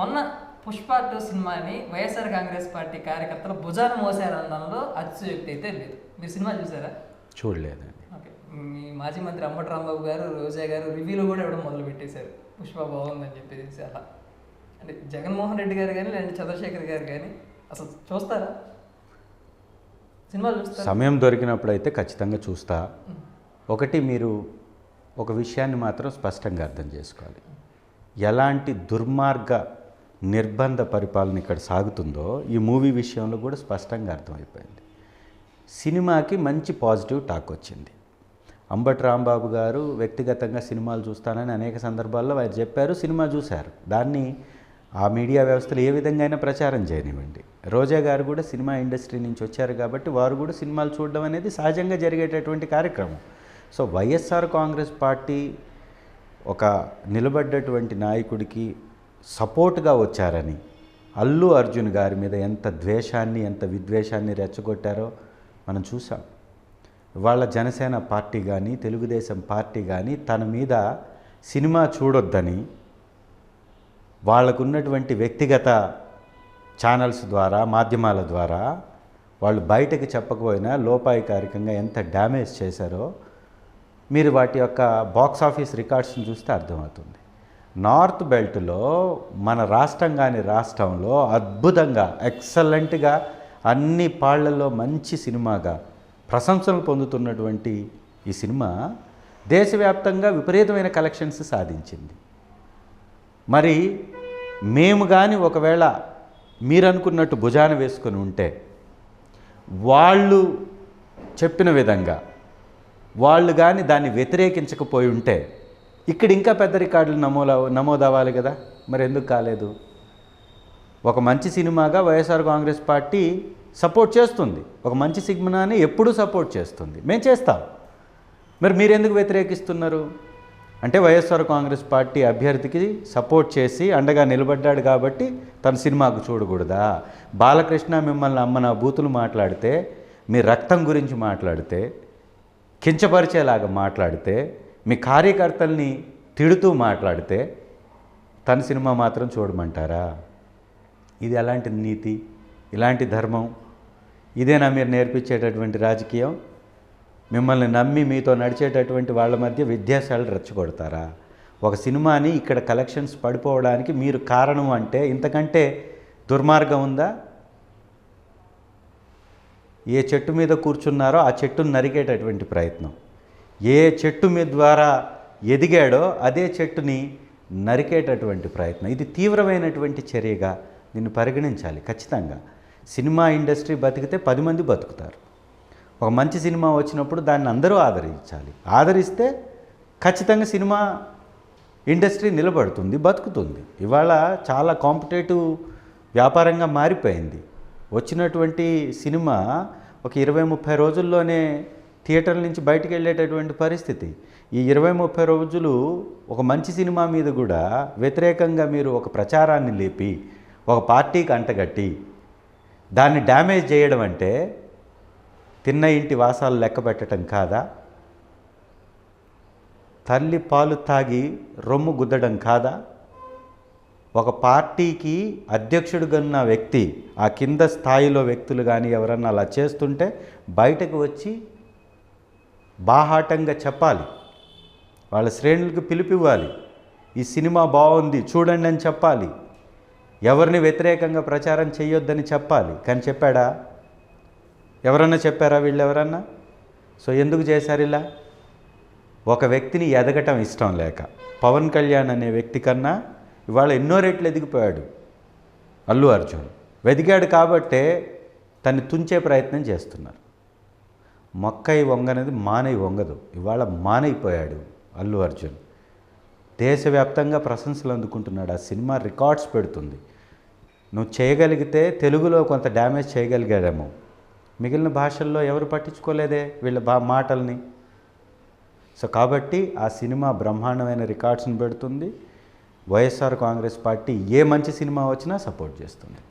మొన్న పుష్ప టూ సినిమాని వైఎస్ఆర్ కాంగ్రెస్ పార్టీ కార్యకర్తలు భుజాన మోసారనడంలో అతిశయోక్తి అయితే లేదు. మీరు సినిమా చూసారా? చూడలేదండి. ఓకే. మీ మాజీ మంత్రి అంబటి రాంబాబు గారు రోజా గారు రివ్యూలో కూడా ఇవ్వడం మొదలు పెట్టేశారు. పుష్ప బాగుందని చెప్పేసి అలా. అంటే జగన్మోహన్ రెడ్డి గారు కానీ లేదంటే చంద్రశేఖర్ గారు కానీ అసలు చూస్తారా? సినిమాలు చూస్తారా? సమయం దొరికినప్పుడు అయితే ఖచ్చితంగా చూస్తా. ఒకటి మీరు ఒక విషయాన్ని మాత్రం స్పష్టంగా అర్థం చేసుకోవాలి. ఎలాంటి దుర్మార్గ నిర్బంధ పరిపాలన ఇక్కడ సాగుతుందో ఈ మూవీ విషయంలో కూడా స్పష్టంగా అర్థమైపోయింది. సినిమాకి మంచి పాజిటివ్ టాక్ వచ్చింది. అంబటి రాంబాబు గారు వ్యక్తిగతంగా సినిమాలు చూస్తానని అనేక సందర్భాల్లో వారు చెప్పారు సినిమా చూశారు. దాన్ని ఆ మీడియా వ్యవస్థలు ఏ విధంగా అయినా ప్రచారం చేయనివ్వండి. రోజా గారు కూడా సినిమా ఇండస్ట్రీ నుంచి వచ్చారు కాబట్టి వారు కూడా సినిమాలు చూడడం అనేది సహజంగా జరిగేటటువంటి కార్యక్రమం. సో వైఎస్ఆర్ కాంగ్రెస్ పార్టీ ఒక నిలబడ్డటువంటి నాయకుడికి సపోర్ట్గా వచ్చారని అల్లు అర్జున్ గారి మీద ఎంత ద్వేషాన్ని ఎంత విద్వేషాన్ని రెచ్చగొట్టారో మనం చూసాం. వాళ్ళ జనసేన పార్టీ కానీ తెలుగుదేశం పార్టీ కానీ తన మీద సినిమా చూడొద్దని వాళ్ళకున్నటువంటి వ్యక్తిగత ఛానల్స్ ద్వారా మాధ్యమాల ద్వారా వాళ్ళు బయటకు చెప్పకపోయినా లోపాయికారికంగా ఎంత డ్యామేజ్ చేశారో మీరు వాటి యొక్క బాక్స్ ఆఫీస్ రికార్డ్స్ని చూస్తే అర్థమవుతుంది. నార్త్ బెల్ట్లో మన రాష్ట్రం కాని రాష్ట్రంలో అద్భుతంగా ఎక్సలెంట్గా అన్ని పాళ్ళలో మంచి సినిమాగా ప్రశంసలు పొందుతున్నటువంటి ఈ సినిమా దేశవ్యాప్తంగా విపరీతమైన కలెక్షన్స్ సాధించింది. మరి మేము కానీ ఒకవేళ మీరు అనుకున్నట్టు భుజాన వేసుకొని ఉంటే వాళ్ళు చెప్పిన విధంగా వాళ్ళు కానీ దాన్ని వ్యతిరేకించకపోయి ఉంటే ఇక్కడ ఇంకా పెద్ద రికార్డులు నమోదు నమోదవ్వాలి కదా? మరి ఎందుకు కాలేదు? ఒక మంచి సినిమాగా వైఎస్ఆర్ కాంగ్రెస్ పార్టీ సపోర్ట్ చేస్తుంది. ఒక మంచి సినిమాని ఎప్పుడూ సపోర్ట్ చేస్తుంది. మేము చేస్తాం. మరి మీరు ఎందుకు వ్యతిరేకిస్తున్నారు? అంటే వైఎస్ఆర్ కాంగ్రెస్ పార్టీ అభ్యర్థికి సపోర్ట్ చేసి అండగా నిలబడ్డాడు కాబట్టి తన సినిమాకు చూడకూడదా? బాలకృష్ణ మిమ్మల్ని అమ్మ నా బూతులు మాట్లాడితే మీ రక్తం గురించి మాట్లాడితే కించపరిచేలాగా మాట్లాడితే మీ కార్యకర్తల్ని తిడుతూ మాట్లాడితే తన సినిమా మాత్రం చూడమంటారా? ఇది ఎలాంటి నీతి? ఇలాంటి ధర్మం? ఇదేనా మీరు నేర్పించేటటువంటి రాజకీయం? మిమ్మల్ని నమ్మి మీతో నడిచేటటువంటి వాళ్ళ మధ్య విద్యాశాలు రెచ్చగొడతారా? ఒక సినిమాని ఇక్కడ కలెక్షన్స్ పడిపోవడానికి మీరు కారణం అంటే ఇంతకంటే దుర్మార్గం ఉందా? ఏ చెట్టు మీద కూర్చున్నారో ఆ చెట్టును నరికేటటువంటి ప్రయత్నం. ఏ చెట్టు మీద ద్వారా ఎదిగాడో అదే చెట్టుని నరికేటటువంటి ప్రయత్నం. ఇది తీవ్రమైనటువంటి చర్యగా దీన్ని పరిగణించాలి ఖచ్చితంగా. సినిమా ఇండస్ట్రీ బతికితే పది మంది బతుకుతారు. ఒక మంచి సినిమా వచ్చినప్పుడు దాన్ని అందరూ ఆదరించాలి. ఆదరిస్తే ఖచ్చితంగా సినిమా ఇండస్ట్రీ నిలబడుతుంది బతుకుతుంది. ఇవాళ చాలా కాంపిటేటివ్ వ్యాపారంగా మారిపోయింది. వచ్చినటువంటి సినిమా ఒక ఇరవై ముప్పై రోజుల్లోనే థియేటర్ నుంచి బయటికి వెళ్ళేటటువంటి పరిస్థితి. ఈ ఇరవై ముప్పై రోజులు ఒక మంచి సినిమా మీద కూడా వ్యతిరేకంగా మీరు ఒక ప్రచారాన్ని లేపి ఒక పార్టీకి అంటగట్టి దాన్ని డ్యామేజ్ చేయడం అంటే తిన్న ఇంటి వాసాలు లెక్క పెట్టడం కాదా? తల్లి పాలు తాగి రొమ్ము గుద్దడం కాదా? ఒక పార్టీకి అధ్యక్షుడుగన్న వ్యక్తి ఆ కింద స్థాయిలో వ్యక్తులు కానీ ఎవరన్నా అలా చేస్తుంటే బయటకు వచ్చి బాహాటంగా చెప్పాలి. వాళ్ళ శ్రేణులకు పిలిపివ్వాలి. ఈ సినిమా బాగుంది చూడండి అని చెప్పాలి. ఎవరిని వ్యతిరేకంగా ప్రచారం చేయొద్దని చెప్పాలి. కానీ చెప్పాడా? ఎవరన్నా చెప్పారా వీళ్ళు ఎవరన్నా? సో ఎందుకు చేశారు ఇలా? ఒక వ్యక్తిని ఎదగటం ఇష్టం లేక. పవన్ కళ్యాణ్ అనే వ్యక్తి కన్నా ఇవాళ ఎన్నో రెట్లు ఎదిగిపోయాడు అల్లు అర్జున్. వెదిగాడు కాబట్టే తను తుంచే ప్రయత్నం చేస్తున్నారు. మొక్కై అనేది మానై వంగదు. ఇవాళ మానైపోయాడు అల్లు అర్జున్. దేశవ్యాప్తంగా ప్రశంసలు అందుకుంటున్నాడు. ఆ సినిమా రికార్డ్స్ పెడుతుంది. నువ్వు చేయగలిగితే తెలుగులో కొంత డ్యామేజ్ చేయగలిగాడేమో. మిగిలిన భాషల్లో ఎవరు పట్టించుకోలేదే వీళ్ళ బా మాటల్ని. సో కాబట్టి ఆ సినిమా బ్రహ్మాండమైన రికార్డ్స్ని పెడుతుంది. వైఎస్ఆర్ కాంగ్రెస్ పార్టీ ఏ మంచి సినిమా వచ్చినా సపోర్ట్ చేస్తుంది.